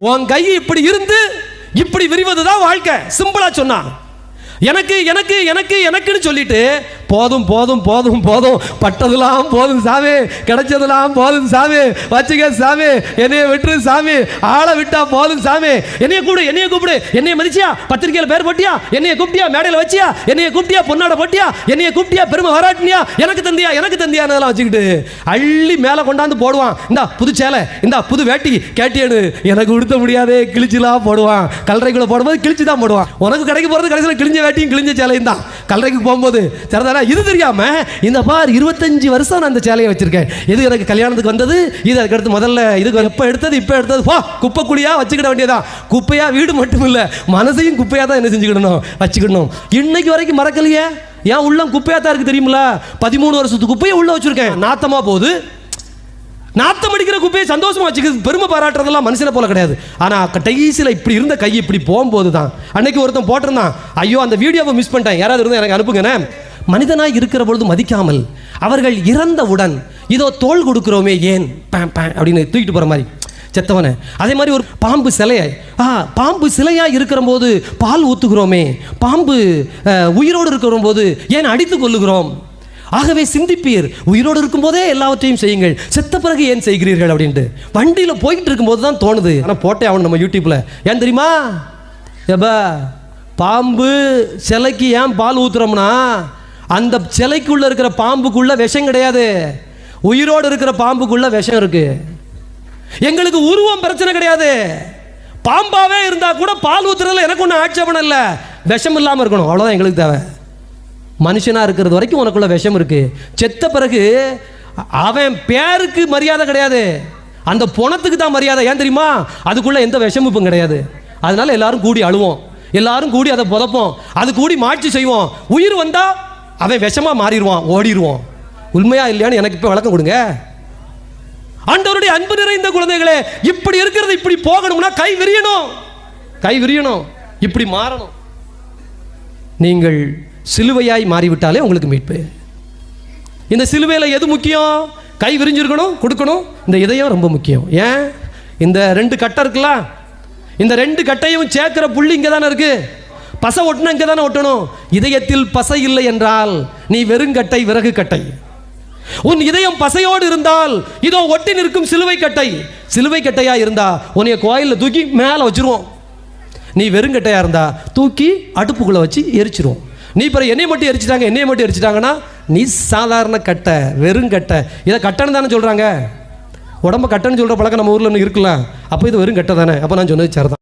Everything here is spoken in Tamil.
உன் கை இப்படி இருந்து இப்படி விரிவது தான் வாழ்க்கை சிம்பிளா சொன்னா எனக்கு எனக்கு எனக்கு எனக்குன்னு சொல்லிட்டு போதும் போதும் போதும் போதும். பட்டதெல்லாம் போதும் சாமி. கிடைச்சதெல்லாம் போதும் சாமி. வச்சுக்க சாமி. என்னைய விட்டுரு சாமி. ஆளை விட்டா போதும் சாமி. என்னைய கூப்பிடு என்னைய கூப்பிடு. என்னைய மதிச்சியா? பத்திரிக்கையில பேர் போட்டியா? என்னைய கூப்பிட்டியா? மேடையில் வச்சியா? என்னைய கூப்பிட்டியா? பொன்னாட போட்டியா? என்னைய கூப்பிட்டியா? பெருமை வராட்டினியா எனக்கு தந்தியா? எனக்கு தந்தியான்னு வச்சுக்கிட்டு அள்ளி மேலே கொண்டாந்து போடுவான். இந்தா புது சேலை. இந்தா புது வேட்டி. கேட்டியனு. எனக்கு உடுத்த முடியாதே. கிழிச்சுலாம் போடுவான். கல்லறைக்குள்ள போடும்போது கிழிச்சு தான் போடுவான். உனக்கு கடைக்கு போகிறது கடைசியில் கிழிஞ்ச வேட்டியும் கிழிஞ்ச சேலையும் தான். கல்லறைக்கு போகும்போது ஆனால் இது தெரியாம இந்த பார் இருபத்தஞ்சு வருஷம் நான் இந்த சேலையை வச்சிருக்கேன். இது எனக்கு கல்யாணத்துக்கு வந்தது? இது அதுக்கடுத்து முதல்ல இது எப்போ எடுத்தது? இப்போ எடுத்தது போ குப்பை குழியா வச்சுக்கிட வேண்டியதான் குப்பையா வீடு மட்டும் இல்லை மனசையும் குப்பையா தான் என்ன செஞ்சுக்கிடணும் வச்சுக்கிடணும். இன்னைக்கு வரைக்கும் மறக்கலையே? ஏன் உள்ளம் குப்பையாக தான் இருக்கு தெரியுமில பதிமூணு வருஷத்துக்கு குப்பையை உள்ள வச்சிருக்கேன். நாத்தமா போகுது. நாத்தம் அடிக்கிற குப்பையை சந்தோஷமா வச்சுக்கிறது பெருமை பாராட்டுறதெல்லாம் மனுஷனை போல கிடையாது. ஆனா கடைசியில் இப்படி இருந்த கை இப்படி போகும்போது தான் அன்னைக்கு ஒருத்தன் போட்டிருந்தான். ஐயோ அந்த வீடியோவை மிஸ் பண்ணிட்டேன். யாராவது இருந்தால் எனக்கு அனுப்புங்கண்ணே. மனிதனாய் இருக்கிற பொழுது மதிக்காமல் அவர்கள் இறந்தவுடன் இதோ தோல் கொடுக்குறோமே ஏன்? பேம் பேம் அப்படின்னு தூக்கிட்டு போகிற மாதிரி. செத்தவனை. அதே மாதிரி ஒரு பாம்பு சிலையை. ஆ பாம்பு சிலையாக இருக்கிற போது பால் ஊற்றுகிறோமே பாம்பு உயிரோடு இருக்கிற போது ஏன் அடித்து கொள்ளுகிறோம் ஆகவே சிந்திப்பீர். உயிரோடு இருக்கும்போதே எல்லாவற்றையும் செய்யுங்கள். செத்த பிறகு ஏன் செய்கிறீர்கள் அப்படின்ட்டு. வண்டியில் போய்கிட்டு இருக்கும்போது தான் தோணுது. ஆனால் போட்டே ஆகணும் நம்ம யூடியூப்பில் ஏன் தெரியுமா? ஏப்பா பாம்பு சிலைக்கு ஏன் பால் ஊத்துறோம்னா? அந்த சிலைக்குள்ள இருக்கிற பாம்புக்குள்ள விஷம் கிடையாது. உயிரோடு இருக்கிற பாம்புக்குள்ள விஷம் இருக்கு. எங்களுக்கு உருவம் பிரச்சனை கிடையாது. பாம்பாவே இருந்தா கூட பால் ஊத்துறதுல எனக்கு ஒன்றும் ஆட்சேபணம் இல்லை. விஷம் இல்லாமல் இருக்கணும். அவ்வளோதான் எங்களுக்கு தேவை. மனுஷனாக இருக்கிறது வரைக்கும் உனக்குள்ள விஷம் இருக்கு. செத்த பிறகு அவன் பேருக்கு மரியாதை கிடையாது. அந்த பணத்துக்கு தான் மரியாதை. ஏன் தெரியுமா? அதுக்குள்ள எந்த விஷமுப்பும் கிடையாது. அதனால எல்லாரும் கூடி அழுவோம். எல்லாரும் கூடி அதை புதப்போம். அது கூடி மாட்சி செய்வோம். உயிர் வந்தால் அவன் விஷமாக மாறிடுவான் ஓடிடுவான். உண்மையா இல்லையான்னு எனக்கு இப்போ விளக்கம் கொடுங்க. ஆண்டவருடைய அன்பு நிறைந்த குழந்தைகளே இப்படி இருக்கிறது இப்படி போகணும்னா கை விரியணும். கை விரியணும். இப்படி மாறணும். நீங்கள் சிலுவையாய் மாறிவிட்டாலே உங்களுக்கு மீட்பு. இந்த சிலுவையில் எது முக்கியம்? கை விரிஞ்சிருக்கணும் கொடுக்கணும். இந்த இதயம் ரொம்ப முக்கியம். ஏன்? இந்த ரெண்டு கட்டை இருக்குல்ல? இந்த ரெண்டு கட்டையும் சேர்க்கிற புள்ளி இங்கே தானே இருக்குது பசை ஒட்டினா இங்கே தானே ஒட்டணும்? இதயத்தில் பசை இல்லை என்றால் நீ வெறுங்கட்டை விறகு கட்டை. உன் இதயம் பசையோடு இருந்தால் இதோ ஒட்டி நிற்கும் சிலுவை கட்டை. சிலுவை கட்டையா இருந்தா உன்னைய கோயிலில் தூக்கி மேலே வச்சிருவோம். நீ வெறுங்கட்டையா இருந்தா தூக்கி அடுப்புக்குள்ள வச்சு எரிச்சிருவோம். நீ பிறகு என்னை மட்டும் எரிச்சிட்டாங்க என்னை மட்டும் எரிச்சிட்டாங்கன்னா நீ சாதாரண கட்டை வெறுங்கட்டை. இதை கட்டன்னு தானே சொல்றாங்க. உடம்ப கட்டன்னு சொல்ற பழக்கம் நம்ம ஊர்ல இன்னும் இருக்கலாம் அப்போ இது வெறும் கட்டை தானே. அப்போ நான் சொன்னது சரிதான்.